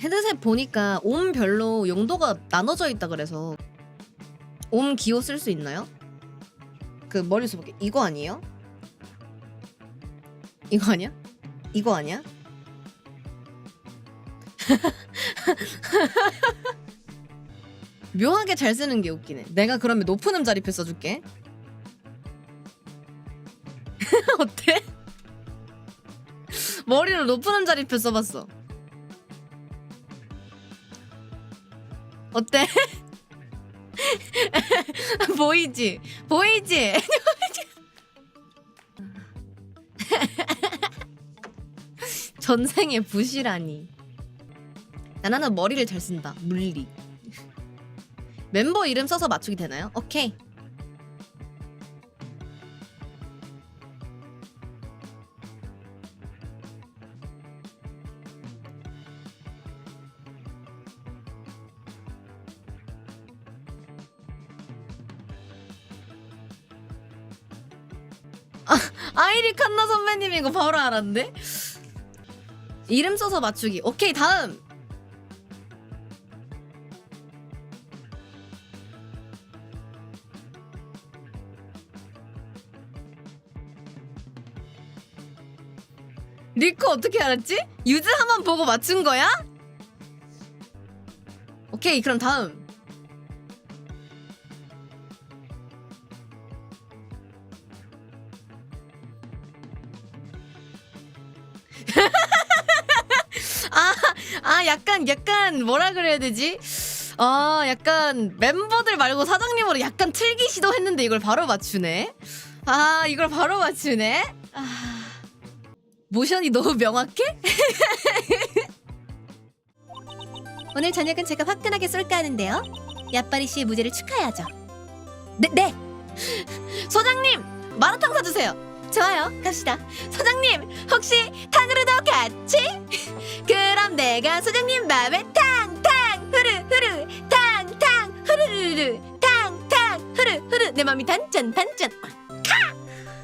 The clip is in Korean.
헤드셋 보니까 옴별로 용도가 나눠져 있다 그래서 옴 기호 쓸 수 있나요? 그 머리에서 보기 이거 아니에요? 이거 아니야? 이거 아니야? 묘하게 잘 쓰는 게 웃기네. 내가 그러면 높은 음 자리 표 써줄게. 어때? 머리를 높은 음 자리 표 써봤어. 어때? 보이지? 보이지? 전생의 부시라니. 나나는 머리를 잘 쓴다. 물리. 멤버 이름 써서 맞추기 되나요? 오케이. 아, 아이리 칸나 선배님 이거 바로 알았는데? 이름 써서 맞추기. 오케이, 다음. 리코 어떻게 알았지? 유즈 한번 보고 맞춘 거야? 오케이, 그럼 다음. 아, 아, 약간, 약간, 뭐라 그래야 되지? 아, 약간, 멤버들 말고 사장님으로 약간 틀기 시도했는데 이걸 바로 맞추네? 아, 이걸 바로 맞추네? 아, 모션이 너무 명확해? 오늘 저녁은 제가 화끈하게 쏠까 하는데요. 야빠리 씨의 무죄를 축하해야죠. 네, 네! 소장님! 마라탕 사주세요! 좋아요, 갑시다. 소장님, 혹시 탕으로도 같이? 소장님 맘에 탕탕 후루 후루 탕탕 후루루루 탕탕 후루 후루 내 맘이 단짠 단짠. 카